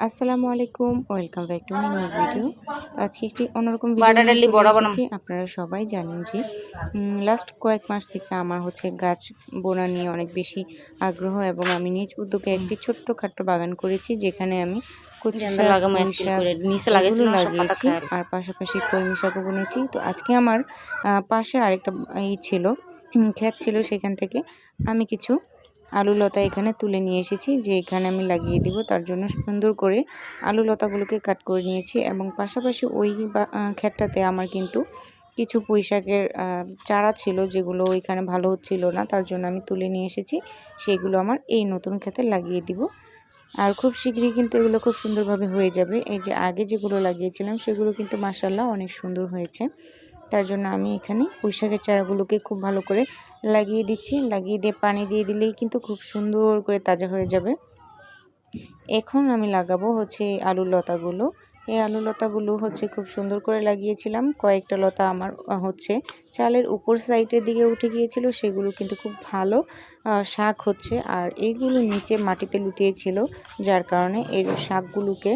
আসসালামু আলাইকুম। Welcome back to my new video. আজকে একটি অন্যরকম ভিডিও। আপনারা সবাই জানেন যে লাস্ট কয়েক মাস থেকে আমার হচ্ছে গাছ বোনা নিয়ে অনেক বেশি আগ্রহ এবং আমি নিজ উদ্যোগে একটি ছোট্টখাট্ট বাগান করেছি যেখানে আমি লাগিয়েছি আর পাশাপাশি কলমি শাকও বুনেছি। তো আজকে আমার পাশে আরেকটা ই ছিল ক্ষেত ছিল সেখান থেকে আমি কিছু আলু লতা এখানে তুলে নিয়ে এসেছি যে এখানে আমি লাগিয়ে দিব। তার জন্য সুন্দর করে আলু লতাগুলোকে কাট করে নিয়েছি এবং পাশাপাশি ওই ক্ষেতটাতে আমার কিন্তু কিছু পুঁই শাকের আহ, চারা ছিল যেগুলো ওইখানে ভালো হচ্ছিল না তার জন্য আমি তুলে নিয়ে এসেছি। সেগুলো আমার এই নতুন ক্ষেতে লাগিয়ে দিব। আর খুব শীঘ্রই কিন্তু এগুলো খুব সুন্দরভাবে হয়ে যাবে। এই যে আগে যেগুলো লাগিয়েছিলাম সেগুলো কিন্তু মাসাল্লাহ অনেক সুন্দর হয়েছে। তার জন্য আমি এখানে পুঁই শাকের চারাগুলোকে খুব ভালো করে লাগিয়ে দিচ্ছি। লাগিয়ে দিয়ে পানি দিয়ে দিলেই কিন্তু খুব সুন্দর করে তাজা হয়ে যাবে। এখন আমি লাগাবো হচ্ছে এই আলু লতাগুলো। এই আলু লতাগুলো হচ্ছে খুব সুন্দর করে লাগিয়েছিলাম। কয়েকটা লতা আমার হচ্ছে চালের উপর সাইডের দিকে উঠে গিয়েছিল। সেগুলো কিন্তু খুব ভালো শাক হচ্ছে। আর এইগুলো নিচে মাটিতে লুটিয়েছিল, যার কারণে এর শাকগুলোকে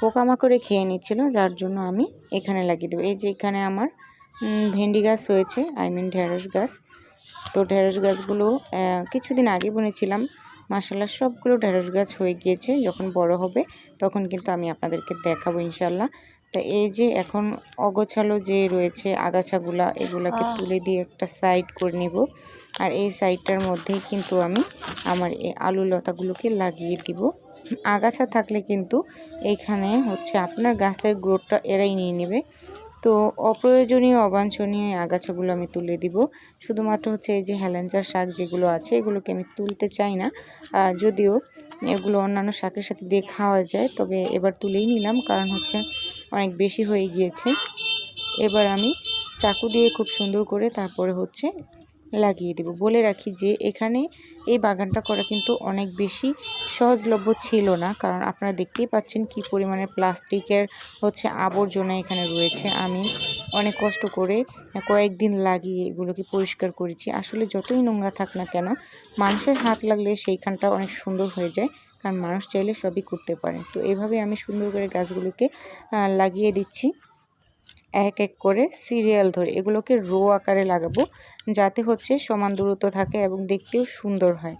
পোকামাকড়ে খেয়ে নিচ্ছিল যার জন্য আমি এখানে লাগিয়ে দেবো। এই যে এখানে আমার ভেন্ডি গাছ হয়েছে আই মিন ঢেঁড়স গাছ। তো ঢেঁড়স গাছগুলো কিছুদিন আগে বুনেছিলাম। মাসাল্লাহ সবগুলো ঢেঁড়স গাছ হয়ে গিয়েছে যখন বড় হবে তখন কিন্তু আমি আপনাদেরকে দেখাবো ইনশাল্লাহ তা এই যে এখন অগোছালো যে রয়েছে আগাছাগুলা এগুলাকে তুলে দিয়ে একটা সাইড করে নিব। আর এই সাইডটার মধ্যেই কিন্তু আমি আমার এই আলু লতাগুলোকে লাগিয়ে দিব। আগাছা থাকলে কিন্তু এইখানে হচ্ছে আপনার গাছের গ্রোথটা এরাই নিয়ে নেবে। তো অপ্রয়োজনীয়, অবাঞ্ছনীয় আগাছাগুলো আমি তুলে দিব। শুধুমাত্র হচ্ছে এই যে হেলেঞ্চার শাক যেগুলো আছে, এগুলোকে আমি তুলতে চাই না। যদিও এগুলো অন্যান্য শাকের সাথে দিয়ে খাওয়া যায়, তবে এবার তুলেই নিলাম কারণ হচ্ছে অনেক বেশি হয়ে গিয়েছে। এবার আমি চাকু দিয়ে খুব সুন্দর করে তারপরে হচ্ছে লাগিয়ে দেব। বলে রাখি যে, এখানে এই বাগানটা করা কিন্তু অনেক বেশি সহজলভ্য ছিল না। কারণ আপনারা দেখতেই পাচ্ছেন কি পরিমাণে প্লাস্টিকের হচ্ছে আবর্জনা এখানে রয়েছে। আমি অনেক কষ্ট করে কয়েকদিন লাগিয়ে এগুলোকে পরিষ্কার করেছি। আসলে যতই নোংরা থাক না কেন, মানুষের হাত লাগলে সেইখানটা অনেক সুন্দর হয়ে যায়। কারণ মানুষ চাইলে সবই করতে পারে। তো এইভাবে আমি সুন্দর করে গাছগুলোকে লাগিয়ে দিচ্ছি। এক এক করে সিরিয়াল ধরে। এগুলোকে রো আকারে লাগাবো, যাতে হচ্ছে সমান দূরত্ব থাকে এবং দেখতেও সুন্দর হয়।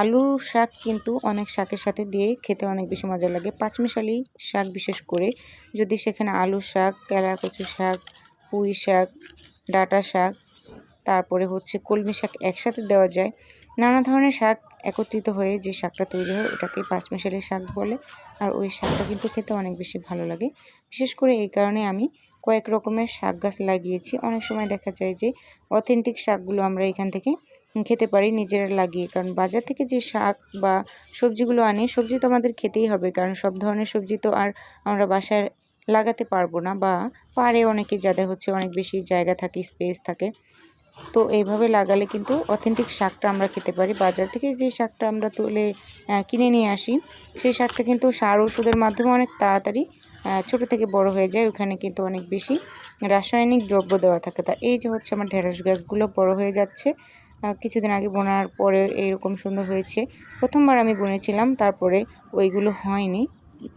আলুর শাক কিন্তু অনেক শাকের সাথে দিয়ে খেতে অনেক বেশি মজা লাগে। পাঁচমিশালি শাক বিশেষ করে, যদি সেখানে আলু শাক, কেলা কচু শাক, পুঁই শাক, ডাঁটা শাক, তারপরে হচ্ছে কলমি শাক একসাথে দেওয়া যায়। নানা ধরনের শাক একত্রিত হয়ে যে শাকটা তৈরি হয়, ওটাকে পাঁচমিশালি শাক বলে। আর ওই শাকটা কিন্তু খেতে অনেক বেশি ভালো লাগে। বিশেষ করে এই কারণে আমি কয়েক রকমের শাক গাছ লাগিয়েছি। অনেক সময় দেখা যায় যে অথেন্টিক শাকগুলো আমরা এখান থেকে খেতে পারি, নিজেরা লাগিয়ে। কারণ বাজার থেকে যে শাক বা সবজিগুলো আনি, সবজি তো আমাদের খেতেই হবে। কারণ সব ধরনের সবজি তো আর আমরা বাসায় লাগাতে পারব না বা পারে অনেকে যাদের হচ্ছে অনেক বেশি জায়গা থাকে, স্পেস থাকে তো এইভাবে লাগালে কিন্তু অথেন্টিক শাকটা আমরা খেতে পারি। বাজার থেকে যে শাকটা আমরা তুলে কিনে নিয়ে আসি, সেই শাকটা কিন্তু সার ওষুধের মাধ্যমে অনেক তাড়াতাড়ি ছোট থেকে বড় হয়ে যায়। ওখানে কিন্তু অনেক বেশি রাসায়নিক দ্রব্য দেওয়া থাকে। তা এই যে হচ্ছে আমার ঢেঁড়স গাছগুলো বড় হয়ে যাচ্ছে কিছুদিন আগে বোনার পরে এইরকম সুন্দর হয়েছে। প্রথমবার আমি বুনেছিলাম, তারপরে ওইগুলো হয়নি,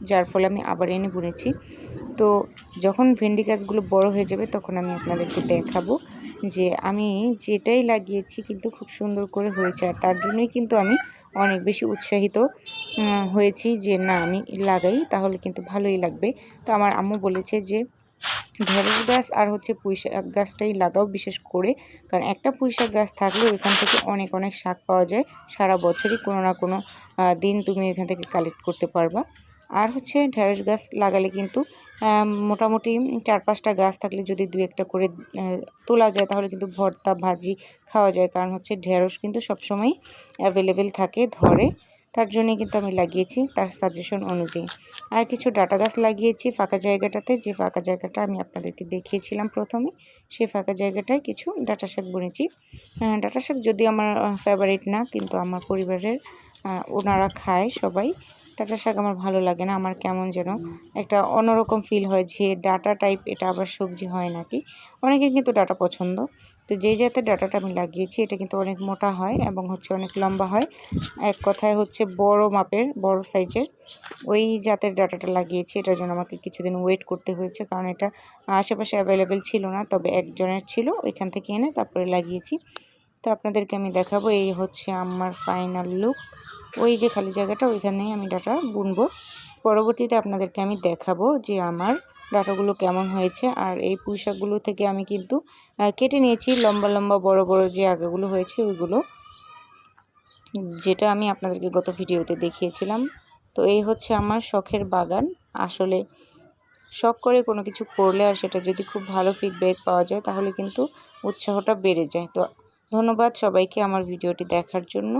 যার ফলে আমি আবার এনে বুনেছি। তো যখন ভেন্ডি গাছগুলো বড় হয়ে যাবে, তখন আমি আপনাদেরকে দেখাবো। যে আমি যেটাই লাগিয়েছি কিন্তু খুব সুন্দর করে হয়েছে। আর তার জন্যই কিন্তু আমি অনেক বেশি উৎসাহিত হয়েছি যে না, আমি লাগাই, তাহলে কিন্তু ভালোই লাগবে। তো আমার আম্মু বলেছে যে, ঢেঁড়স গাছ আর হচ্ছে পুঁই শাক গাছটাই লাগাও বিশেষ করে। কারণ একটা পুঁই শাক গাছ থাকলে ওইখান থেকে অনেক অনেক শাক পাওয়া যায়। সারা বছরই কোনো না কোনো দিন তুমি এখান থেকে কালেক্ট করতে পারবা। আর হচ্ছে ঢেঁড়স গাছ লাগালে কিন্তু মোটামুটি চার পাঁচটা গাছ থাকলে যদি দু একটা করে তোলা যায় তাহলে কিন্তু ভর্তা, ভাজি খাওয়া যায়। কারণ হচ্ছে ঢেঁড়স কিন্তু সবসময় অ্যাভেলেবেল থাকে, ধরে। তার জন্যই কিন্তু আমি লাগিয়েছি তার সাজেশন অনুযায়ী। আর কিছু ডাটা গাছ লাগিয়েছি ফাঁকা জায়গাটাতে। যে ফাঁকা জায়গাটা আমি আপনাদেরকে দেখিয়েছিলাম প্রথমে, সেই ফাঁকা জায়গাটায় কিছু ডাটা শাক বুনেছি। ডাটা শাক যদি আমার ফেভারিট না, কিন্তু আমার পরিবারের ওনারা খায় সবাই ডাটা শাক আমার ভালো লাগে না, আমার কেমন যেন একটা অন্যরকম ফিল হয় যে ডাটা টাইপ এটা আবার সবজি হয় নাকি। অনেকের কিন্তু ডাটা পছন্দ। তো যেই জাতের ডাটাটা আমি লাগিয়েছি, এটা কিন্তু অনেক মোটা হয় এবং হচ্ছে অনেক লম্বা হয়। এক কথায় হচ্ছে বড় মাপের, বড় সাইজের ওই জাতের ডাটাটা লাগিয়েছি, এটার জন্য আমাকে কিছুদিন ওয়েট করতে হয়েছে কারণ এটা আশেপাশে অ্যাভেলেবেল ছিল না, তবে একজনের ছিল, ওইখান থেকে এনে তারপরে লাগিয়েছি। তো আপনাদেরকে আমি দেখাবো, এই হচ্ছে আমার ফাইনাল লুক ওই যে খালি জায়গাটা, ওইখানেই আমি ডাটা বুনবো। পরবর্তীতে আপনাদেরকে আমি দেখাবো যে আমার ডাটাগুলো কেমন হয়েছে। আর এই পুঁইশাকগুলো থেকে আমি কিন্তু কেটে নিয়েছি লম্বা লম্বা বড় বড় যে আগাগুলো হয়েছে ওইগুলো, যেটা আমি আপনাদেরকে গত ভিডিওতে দেখিয়েছিলাম। তো এই হচ্ছে আমার শখের বাগান। আসলে শখ করে কোনো কিছু করলে আর সেটা যদি খুব ভালো ফিডব্যাক পাওয়া যায়, তাহলে কিন্তু উৎসাহটা বেড়ে যায়। তো ধন্যবাদ সবাইকে আমার ভিডিওটি দেখার জন্য।